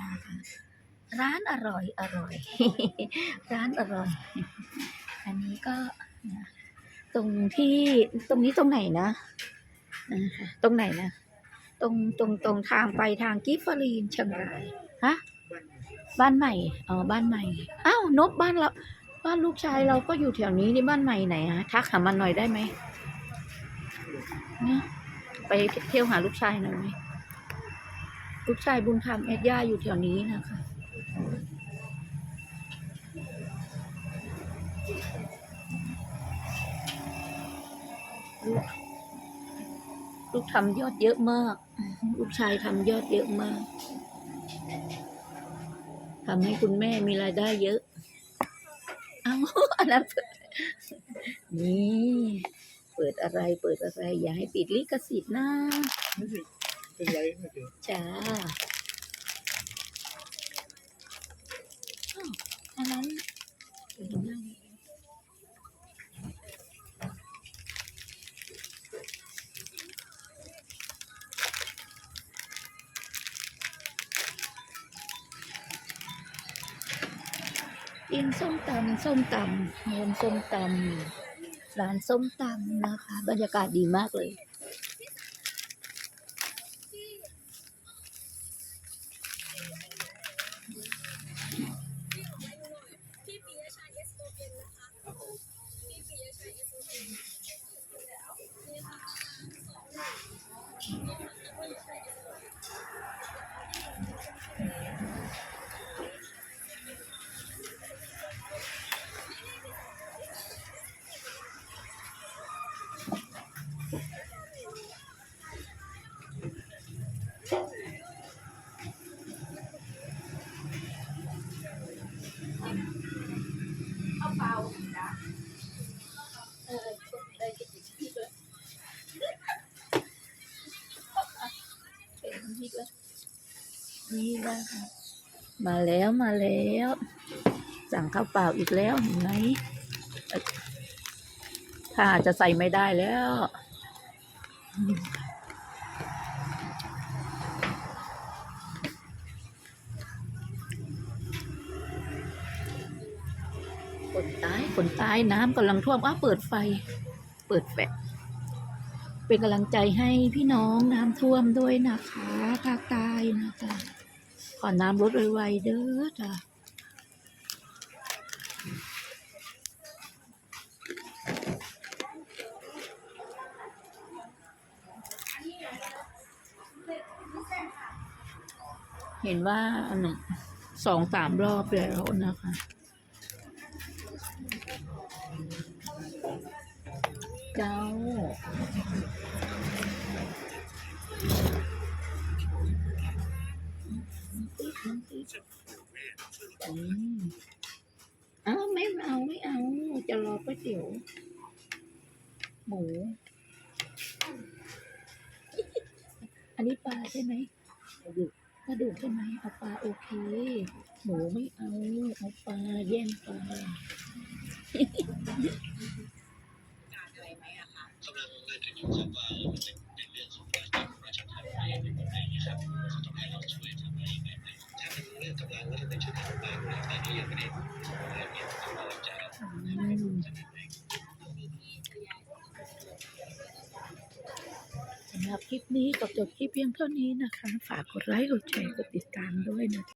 นะคะร้านอร่อยอร่อย ร้านอร่อย อันนี้ก็นะตรงที่ตรงนี้ตรงไหนนะนะคะตรงไหนนะ ตรงตรงตรงทางไปทางกิฟฟารีนเชียงรายฮะบ้านใหม่อ๋อบ้านใหม่อ้าวนบบ้านเราบ้านลูกชายเราก็อยู่แถวนี้นี่บ้านใหม่ไหนฮะทักหามันหน่อยได้ไหมเนี่ยไปเที่ยวหาลูกชายหน่อยไหม ลูกชายบุญธรรมแอดย่าอยู่แถวนี้นะคะลูกลูกทำยอดเยอะมาก ลูกชายทำยอดเยอะมากทำให้คุณแม่มีรายได้เยอะ เอาอันนั้นเปิดนี่ เปิดอะไร เปิดอะไร อย่าให้ปิดลิขสิทธิ์นะ เป็นไรไม่เป็นจ้าอันนั้นเดี๋ยวดูหน้าดิกินส้มตำส้มตำเงินส้มตำร้านส้มตำนะคะ บรรยากาศดีมากเลย นี่ได้ค่ะมาแล้วมาแล้ว สั่งข้าวเปล่าอีกแล้วเห็นไหมถ้าจะใส่ไม่ได้แล้ว คนตายคนตายน้ำกำลังท่วมอ้าเปิดไฟ เปิดแฟเป็นกำลังใจให้พี่น้องน้ำท่วมด้วยนะคะภาคใต้นะคะ ขอน้ำลดไวๆเด้อจ้ะเห็นว่าหนึ่งสองสามรอบแล้วนะคะ เจ้า อืมเอาไม่เอาไม่เอา จะรอก๋วยเตี๋ยว หมู อันนี้ปลาใช่ไหมกระดูกกระดูกใช่ไหมเอาปลาโอเค หมูไม่เอาเอาปลาแย่งปลากำลังเลยถึงอยู่ครับว่าเป็นเป็นเรื่อง กำลังก็จะเป็นชุดของบางแต่นี่ยังไม่ได้เอียดของเราจะสำหรับคลิปนี้ก็จบคลิปเพียงเท่านี้นะคะ ฝากกดไลค์กดแชร์กดติดตามด้วยนะคะ